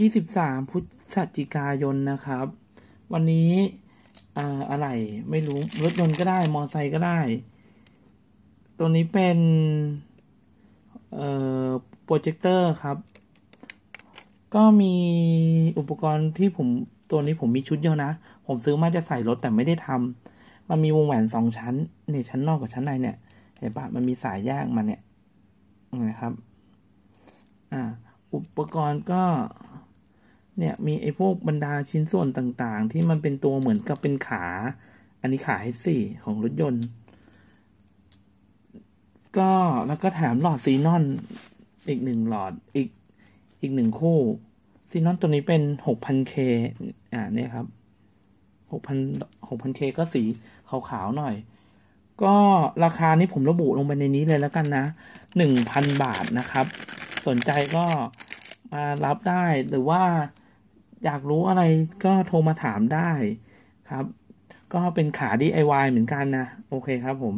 ยี่สิบสามพฤศจิกายนนะครับ วันนี้อ่าอะไรไม่รู้รถยนต์ก็ได้ มอไซค์ก็ได้ ตัวนี้เป็นโปรเจคเตอร์ครับ ก็มีอุปกรณ์ที่ผมตัวนี้ผมมีชุดเดียวนะ ผมซื้อมาจะใส่รถแต่ไม่ได้ทำมันมีวงแหวนสองชั้นเนี่ยชั้นนอกกับชั้นในเนี่ยเห็นปะมันมีสายแยกมาเนี่ยนะครับ อ่า อุปกรณ์ก็ เนี่ยมีไอ้พวกบรรดาชิ้นส่วนต่างๆ ที่มันเป็นตัวเหมือนกับเป็นขา อันนี้ขา H4 ของรถยนต์ ก็แล้วก็แถมหลอดซีนอนอีกหนึ่งหลอดอีกอีกหนึ่งคู่ซีนอนตัวนี้เป็น 6,000K อ่าเนี่ยครับ 6,000 6,000K ก็สีขาวๆหน่อย ก็ราคานี้ผมระบุลงไปในนี้เลยแล้วกันนะ 1,000 บาทนะครับ สนใจก็มารับได้หรือว่า อยากรู้อะไรก็โทรมาถามได้ครับ ก็เป็นขา DIY เหมือนกันนะ โอเคครับผม